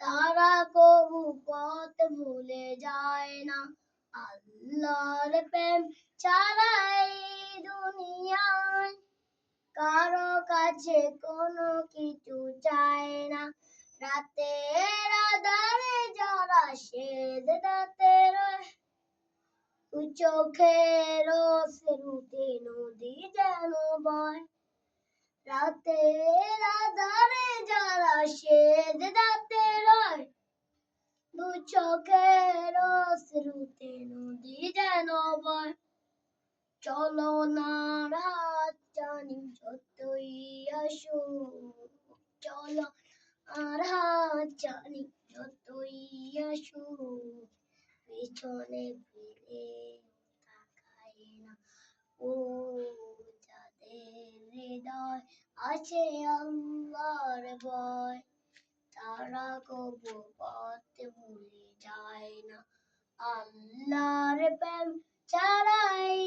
তারা কবু পথ ভুলে যায় না। আল্লাহর প্রেম ছাড়া এই দুনিয়ায় কারও কাছে কোনো কিছু চায় না। রাতের আধারে যারা সেদ রাতের চোখের শুরুতে নদী যেন বয়। রাতের আধারে যারা চোখের শুরুতে নদী যেন বয় চলো না রাত জানি যতই আসো চলো আর হাত জানি যতই আসো পেছনে ফিরে তাকাই না। ও যাদের হৃদয় আছে আল্লাহর ভয়। তারা কবু পথ ভুলে যায় না। আল্লাহর প্রেম ছাড়াই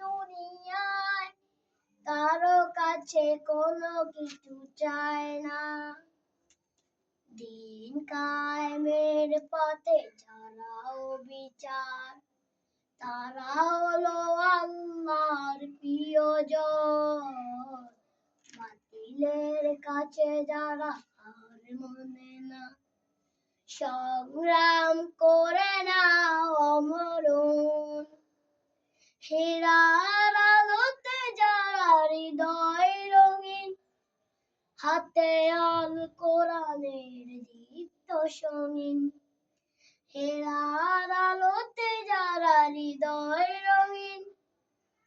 দুনিয়ায় কারও কাছে কোনো কিছু চায় না। দিন কায়েমের পথে যারাও বিচার, তারা হলো আল্লাহর প্রিয়জন। বাতিলের কাছে যারা মনে না সংগ্রাম করে না অমরণ হীরার আলোতে যারা হৃদয় রঙিন, হাতে আল কোরআনের দীপ্ত সঙ্গীন। হেরার আলোতে যারা হৃদয় রঙিন,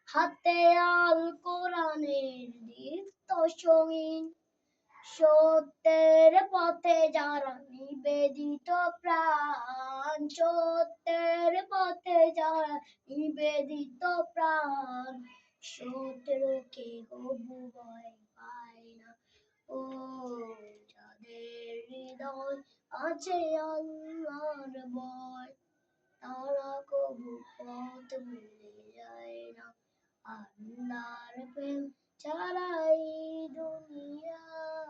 হাতে আল কোরআনের দীপ্ত সঙ্গীন। সত্যের পথে যারা নিবেদিত প্রাণ, সত্যের পথে যারা নিবেদিত প্রাণ শত্রুকে হবু ভয় পায় না। ও, যাদের হৃদয় আছে আল্লাহর ভয়, তারা কবু পথ ভুলে যায় না। আল্লাহর প্রেম ছাড়াই